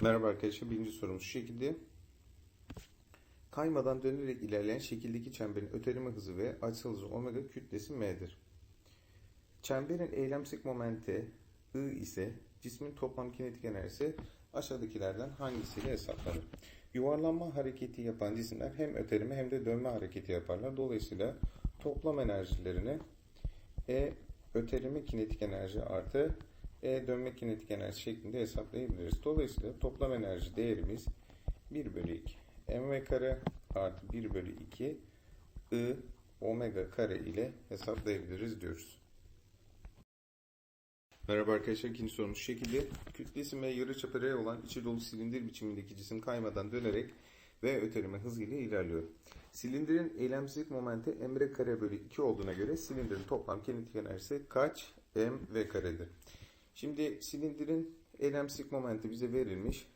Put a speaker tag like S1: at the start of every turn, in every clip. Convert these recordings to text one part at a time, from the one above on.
S1: Merhaba arkadaşlar. Birinci sorumuz şu şekilde. Kaymadan dönerek ilerleyen şekildeki çemberin öteleme hızı ve açısal hızı omega kütlesi m'dir. Çemberin eylemsik momenti I ise cismin toplam kinetik enerjisi aşağıdakilerden hangisiyle hesaplanır? Yuvarlanma hareketi yapan cisimler hem öteleme hem de dönme hareketi yaparlar. Dolayısıyla toplam enerjilerini E öteleme kinetik enerji artı E dönme kinetik enerji şeklinde hesaplayabiliriz. Dolayısıyla toplam enerji değerimiz 1 bölü 2 mv kare artı 1 bölü 2 I omega kare ile hesaplayabiliriz diyoruz. Merhaba arkadaşlar ikinci sorumuz şu şekilde. Kütlesi ve yarıçapı R olan içi dolu silindir biçimindeki cisim kaymadan dönerek ve öteleme hızıyla ilerliyor. Silindirin eylemsizlik momenti m kare bölü 2 olduğuna göre silindirin toplam kinetik enerjisi kaç m v karedir? Şimdi silindirin eylemsizlik momenti bize verilmiş.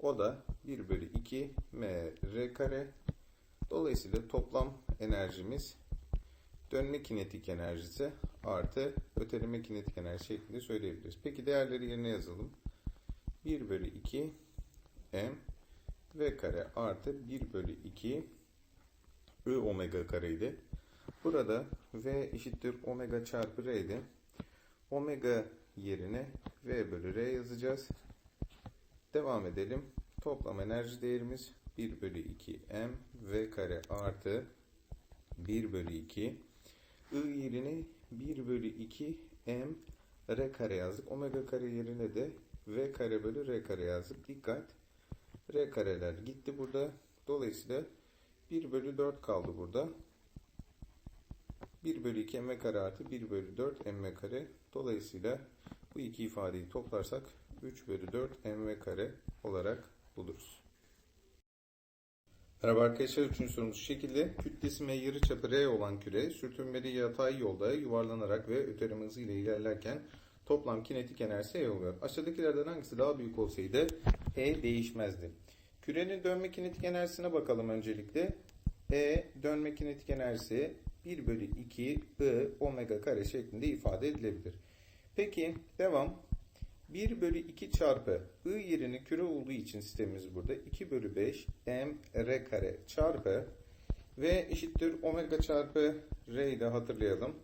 S1: O da 1 bölü 2 m r kare. Dolayısıyla toplam enerjimiz dönme kinetik enerjisi artı öteleme kinetik enerji şeklinde söyleyebiliriz. Peki değerleri yerine yazalım. 1 bölü 2 m v kare artı 1 bölü 2 I omega kareydi. Burada v eşittir omega çarpı r idi. Omega yerine v bölü r yazacağız. Devam edelim. Toplam enerji değerimiz 1 bölü 2 m v kare artı 1 bölü 2 I yerine 1 bölü 2 m r kare yazdık. Omega kare yerine de v kare bölü r kare yazdık. Dikkat. R kareler gitti burada. Dolayısıyla 1 bölü 4 kaldı burada. 1 bölü 2 m kare artı 1 bölü 4 m kare. Dolayısıyla bu iki ifadeyi toplarsak 3 bölü 4 m kare olarak buluruz. Merhaba arkadaşlar. Üçüncü sorumuz şu şekilde. Kütlesi ve yarıçapı R olan küre sürtünmeli yatay yolda yuvarlanarak ve öteleme hızıyla ilerlerken toplam kinetik enerjisi E oluyor. Aşağıdakilerden hangisi daha büyük olsaydı E değişmezdi. Kürenin dönme kinetik enerjisine bakalım öncelikle. E dönme kinetik enerjisi 1 bölü 2 I omega kare şeklinde ifade edilebilir. Peki devam. 1 bölü 2 çarpı I yerine küre olduğu için sistemimiz burada. 2 bölü 5 m r kare çarpı v eşittir omega çarpı r'yi de hatırlayalım.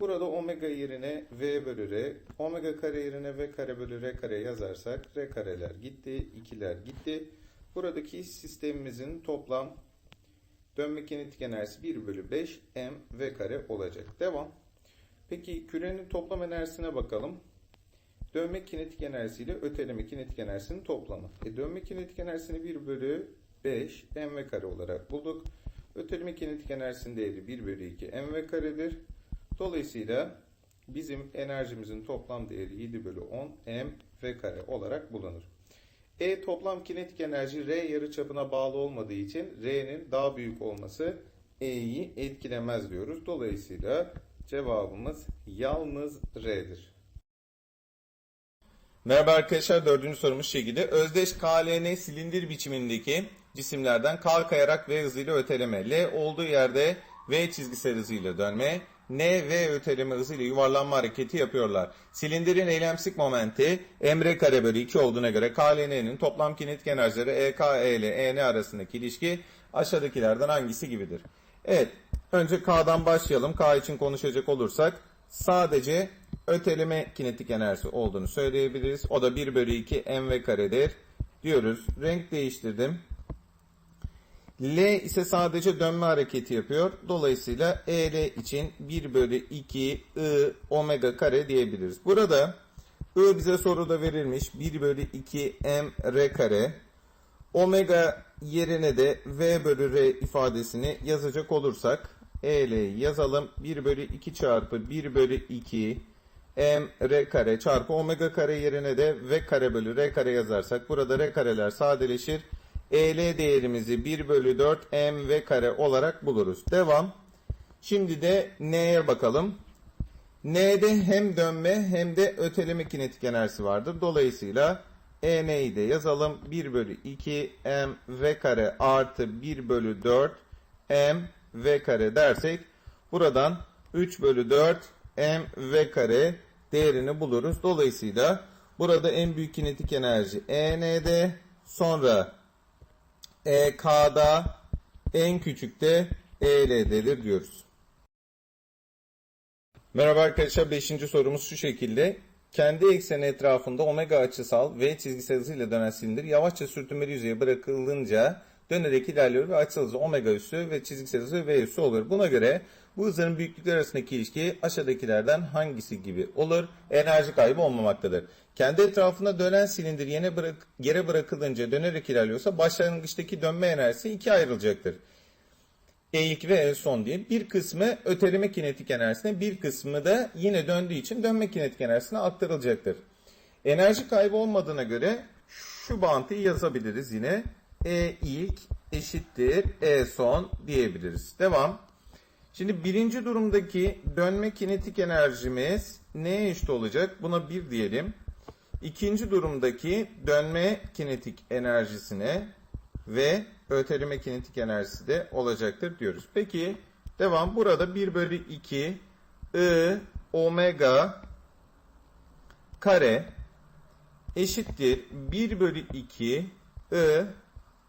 S1: Burada omega yerine v bölü r, omega kare yerine v kare bölü r kare yazarsak r kareler gitti, ikiler gitti. Buradaki sistemimizin toplam dönme kinetik enerjisi 1 bölü 5 m v kare olacak. Devam. Peki kürenin toplam enerjisine bakalım. Dönme kinetik enerjisi ile öteleme kinetik enerjisinin toplamı. E, dönme kinetik enerjisini 1 bölü 5 mv kare olarak bulduk. Öteleme kinetik enerjisinin değeri 1 bölü 2 mv karedir. Dolayısıyla bizim enerjimizin toplam değeri 7 bölü 10 mv kare olarak bulunur. E toplam kinetik enerji R yarıçapına bağlı olmadığı için R'nin daha büyük olması E'yi etkilemez diyoruz. Dolayısıyla cevabımız yalnız R'dir. Merhaba arkadaşlar dördüncü sorumuz şekilde. Özdeş KLN silindir biçimindeki cisimlerden K kayarak V hızıyla öteleme. L olduğu yerde V çizgisel hızıyla dönme. N V öteleme hızıyla yuvarlanma hareketi yapıyorlar. Silindirin eylemsik momenti emre kare bölü 2 olduğuna göre KLN'nin toplam kinetik enerjileri EK E ile EN arasındaki ilişki aşağıdakilerden hangisi gibidir? Evet. Önce K'dan başlayalım. K için konuşacak olursak sadece öteleme kinetik enerjisi olduğunu söyleyebiliriz. O da 1 bölü 2 mv karedir diyoruz. Renk değiştirdim. L ise sadece dönme hareketi yapıyor. Dolayısıyla EL için 1 bölü 2 I omega kare diyebiliriz. Burada I bize soruda verilmiş 1 bölü 2 m r kare. Omega yerine de V bölü R ifadesini yazacak olursak EL yazalım. 1 bölü 2 çarpı 1 bölü 2 m r kare çarpı omega kare yerine de v kare bölü r kare yazarsak burada r kareler sadeleşir. EL değerimizi 1 bölü 4 m v kare olarak buluruz. Devam. Şimdi de n'ye bakalım. N'de hem dönme hem de öteleme kinetik enerjisi vardır. Dolayısıyla EN'yi de yazalım. 1 bölü 2 m v kare artı 1 bölü 4 m v kare dersek buradan 3 bölü 4 m v kare değerini buluruz. Dolayısıyla Burada en büyük kinetik enerji EN'de, sonra EK'da, en küçük de EL'dedir diyoruz. Merhaba arkadaşlar 5. sorumuz şu şekilde. Kendi ekseni etrafında omega açısal V çizgisel hızıyla dönen silindir yavaşça sürtünmeli yüzeye bırakılınca dönerek ilerliyor ve açısal hızı omega üssü ve çizgisel hızı V üssü olur. Buna göre bu hızların büyüklükleri arasındaki ilişki aşağıdakilerden hangisi gibi olur? Enerji kaybı olmamaktadır. Kendi etrafında dönen silindir yine bırak, yere bırakılınca dönerek ilerliyorsa başlangıçtaki dönme enerjisi ikiye ayrılacaktır. E ilk ve E son diye. Bir kısmı öteleme kinetik enerjisine, bir kısmı da yine döndüğü için dönme kinetik enerjisine aktarılacaktır. Enerji kaybı olmadığına göre şu bağıntıyı yazabiliriz yine. E ilk eşittir E son diyebiliriz. Devam. Şimdi birinci durumdaki dönme kinetik enerjimiz neye eşit olacak? Buna 1 diyelim. İkinci durumdaki dönme kinetik enerjisine ve öteleme kinetik enerjisi de olacaktır diyoruz. Peki devam. Burada 1 bölü 2 I omega kare eşittir 1 bölü 2 I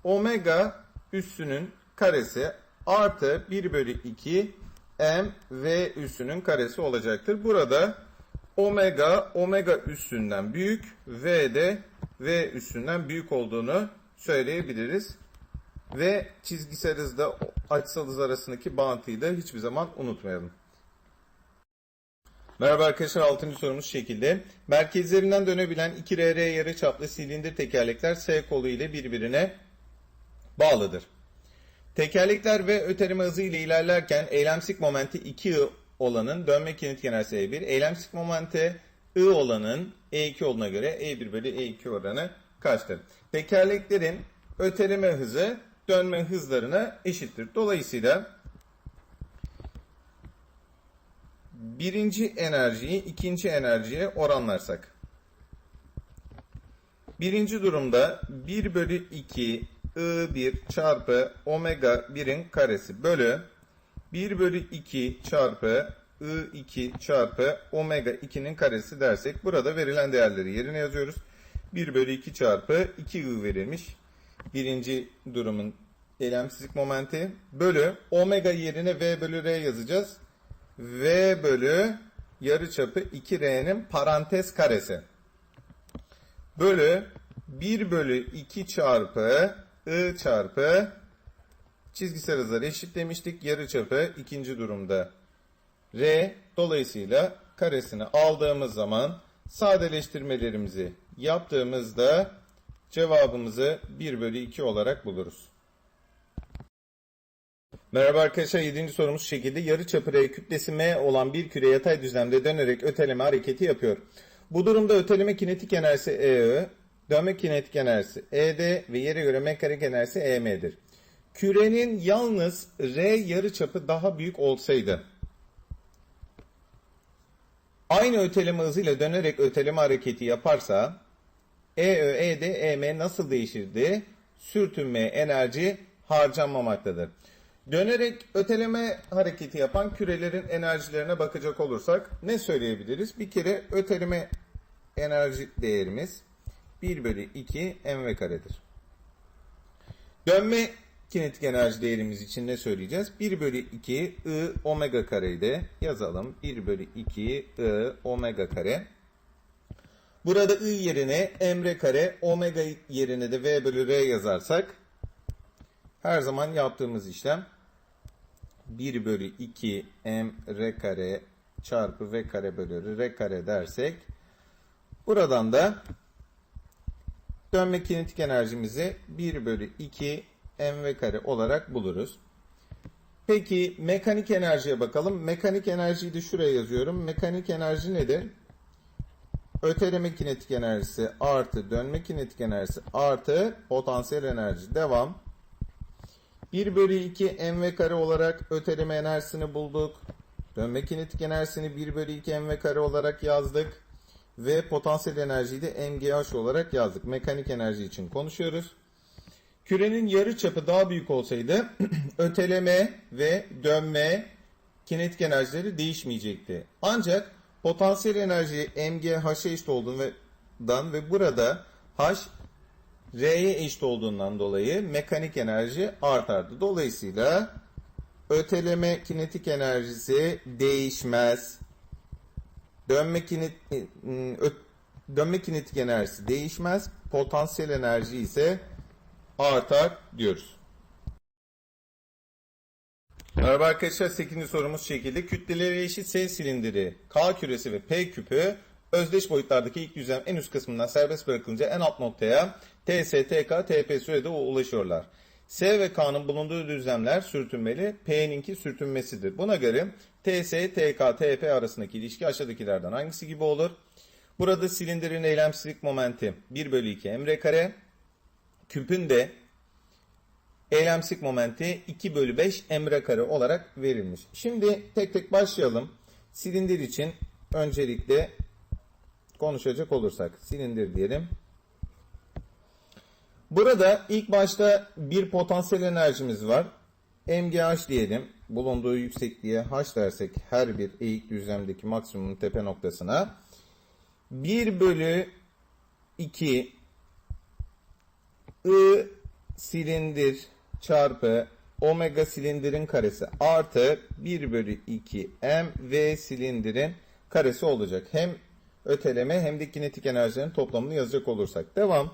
S1: omega üssünün karesi artı 1 bölü 2 m v üssünün karesi olacaktır. Burada omega omega üssünden büyük v de v üssünden büyük olduğunu söyleyebiliriz. Ve çizgisel hızda açısal hız arasındaki bağıntıyı da hiçbir zaman unutmayalım. Merhaba arkadaşlar 6. sorumuz şekilde. Merkezlerinden dönebilen 2 RR yarıçaplı silindir tekerlekler S kolu ile birbirine bağlıdır. Tekerlekler ve öteleme hızı ile ilerlerken eylemsik momenti 2I olanın dönme kinetik enerjisi E1, eylemsik momenti I olanın E2 olduğuna göre E1 bölü E2 oranı kaçtır? Tekerleklerin öteleme hızı dönme hızlarına eşittir. Dolayısıyla birinci enerjiyi ikinci enerjiye oranlarsak. Birinci durumda 1 bölü 2 I1 çarpı omega 1'in karesi bölü 1 bölü 2 çarpı I2 çarpı omega 2'nin karesi dersek burada verilen değerleri yerine yazıyoruz. 1 bölü 2 çarpı 2I verilmiş. Birinci durumun eylemsizlik momenti bölü omega yerine V bölü R yazacağız. V bölü yarıçapı 2R'nin parantez karesi. Bölü 1 bölü 2 çarpı I çarpı çizgisel hızları eşitlemiştik. Yarıçapı ikinci durumda R. Dolayısıyla karesini aldığımız zaman sadeleştirmelerimizi yaptığımızda cevabımızı 1 bölü 2 olarak buluruz. Merhaba arkadaşlar 7. sorumuz şekilde yarıçapı R kütlesi M olan bir küre yatay düzlemde dönerek öteleme hareketi yapıyor. Bu durumda öteleme kinetik enerjisi EE, dönme kinetik enerjisi ED ve yere göre mekanik enerjisi EM'dir. Kürenin yalnız R yarıçapı daha büyük olsaydı aynı öteleme hızıyla dönerek öteleme hareketi yaparsa EÖ, ED, EM nasıl değişirdi? Sürtünme enerji harcanmamaktadır. Dönerek öteleme hareketi yapan kürelerin enerjilerine bakacak olursak ne söyleyebiliriz? Bir kere öteleme enerji değerimiz 1 bölü 2 mv karedir. Dönme kinetik enerji değerimiz için ne söyleyeceğiz? 1 bölü 2 I omega kareydi. Yazalım. 1 bölü 2 I omega kare. Burada I yerine mr kare, omega yerine de V bölü R yazarsak her zaman yaptığımız işlem 1 bölü 2 m r kare çarpı v kare bölü r kare dersek buradan da dönme kinetik enerjimizi 1 bölü 2 mv kare olarak buluruz. Peki mekanik enerjiye bakalım. Mekanik enerjiyi de şuraya yazıyorum. Mekanik enerji nedir? Öteleme kinetik enerjisi artı dönme kinetik enerjisi artı potansiyel enerji. Devam. 1 bölü 2 mv kare olarak öteleme enerjisini bulduk. Dönme kinetik enerjisini 1 bölü 2 mv kare olarak yazdık. Ve potansiyel enerjiyi de mgh olarak yazdık. Mekanik enerji için konuşuyoruz. Kürenin yarı çapı daha büyük olsaydı öteleme ve dönme kinetik enerjileri değişmeyecekti. Ancak potansiyel enerji mgh'a eşit olduğundan ve burada H R'ye eşit olduğundan dolayı mekanik enerji artardı. Dolayısıyla öteleme kinetik enerjisi değişmez. Dönme kinet ö- dönme kinetik enerjisi değişmez. Potansiyel enerji ise artar diyoruz. Merhaba arkadaşlar 8. sorumuz şekilde kütleleri eşit S silindiri, K küresi ve P küpü özdeş boyutlardaki ilk düzlem en üst kısmından serbest bırakılınca en alt noktaya TS, TK, TP sürede ulaşıyorlar. S ve K'nın bulunduğu düzlemler sürtünmeli, P'ninki sürtünmesidir. Buna göre TS, TK, TP arasındaki ilişki aşağıdakilerden hangisi gibi olur? Burada silindirin eylemsizlik momenti 1 bölü 2 emre kare, küpün de eylemsizlik momenti 2 bölü 5 emre kare olarak verilmiş. Şimdi tek tek başlayalım. Silindir için öncelikle konuşacak olursak silindir diyelim. Burada ilk başta bir potansiyel enerjimiz var. MGH diyelim. Bulunduğu yüksekliğe H dersek her bir eğik düzlemdeki maksimum tepe noktasına 1 bölü 2 I silindir çarpı omega silindirin karesi artı 1 bölü 2 m v silindirin karesi olacak. Hem öteleme hem de kinetik enerjilerin toplamını yazacak olursak. Devam.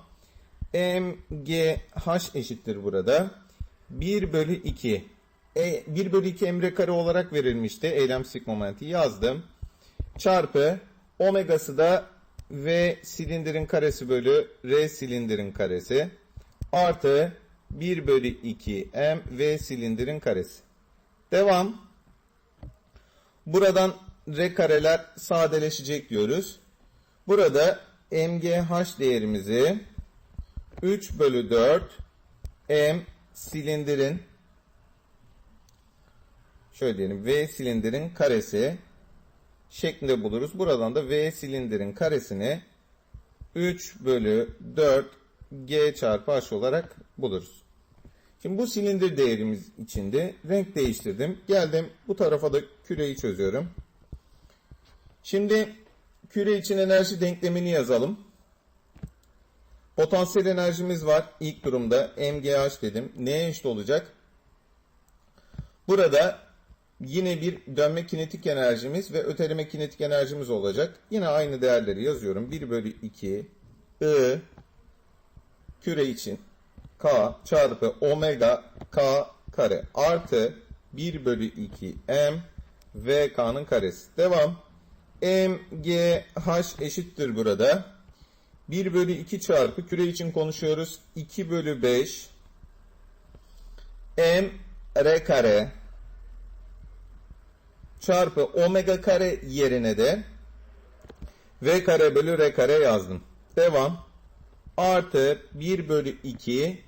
S1: m g h eşittir burada. 1 bölü 2 e, 1 bölü 2 emre kare olarak verilmişti. Eylemsizlik momenti yazdım. Çarpı omegası da v silindirin karesi bölü r silindirin karesi artı 1 bölü 2 m v silindirin karesi. Devam. Buradan r kareler sadeleşecek diyoruz. Burada mgh değerimizi 3 bölü 4 m silindirin şöyle diyelim v silindirin karesi şeklinde buluruz. Buradan da v silindirin karesini 3 bölü 4 g çarpı h olarak buluruz. Şimdi bu silindir değerimiz içinde renk değiştirdim. Geldim bu tarafa da küreyi çözüyorum. Şimdi küre için enerji denklemini yazalım. Potansiyel enerjimiz var. İlk durumda mgh dedim. Neye eşit olacak? Burada yine bir dönme kinetik enerjimiz ve öteleme kinetik enerjimiz olacak. Yine aynı değerleri yazıyorum. 1 bölü 2 I küre için K çarpı omega K kare artı 1 bölü 2 M V K'nın karesi. Devam. M G H eşittir burada. 1 bölü 2 çarpı küre için konuşuyoruz. 2 bölü 5 M R kare çarpı omega kare yerine de V kare bölü R kare yazdım. Devam. Artı 1 bölü 2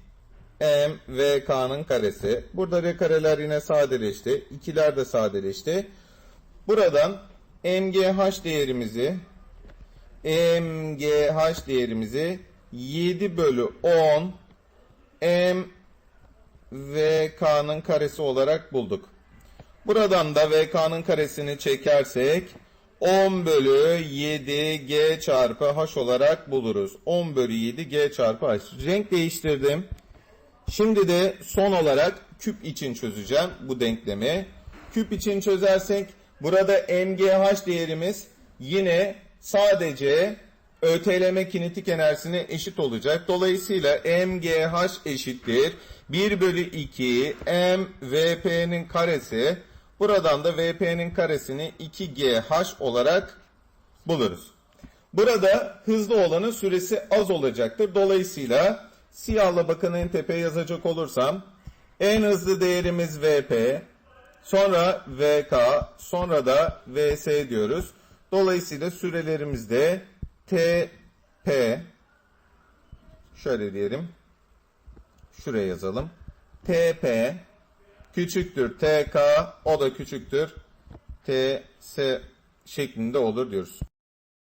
S1: M ve K'nın karesi. Burada R kareler yine sadeleşti. İkiler de sadeleşti. Buradan MGH değerimizi MGH değerimizi 7 bölü 10 M ve K'nın karesi olarak bulduk. Buradan da VK'nın karesini çekersek 10 bölü 7 G çarpı H olarak buluruz. 10 bölü 7 G çarpı H. Renk değiştirdim. Şimdi de son olarak küp için çözeceğim bu denklemi. Küp için çözersek burada MGH değerimiz yine sadece öteleme kinetik enerjisine eşit olacak. Dolayısıyla MGH eşittir. 1 bölü 2 M VP'nin karesi. Buradan da VP'nin karesini 2GH olarak buluruz. Burada hızlı olanın süresi az olacaktır. Dolayısıyla siyahla bakın en tepeye yazacak olursam en hızlı değerimiz VP, sonra VK, sonra da VS diyoruz. Dolayısıyla sürelerimizde TP şöyle diyelim. Şuraya yazalım. TP küçüktür TK o da küçüktür TS şeklinde olur diyoruz.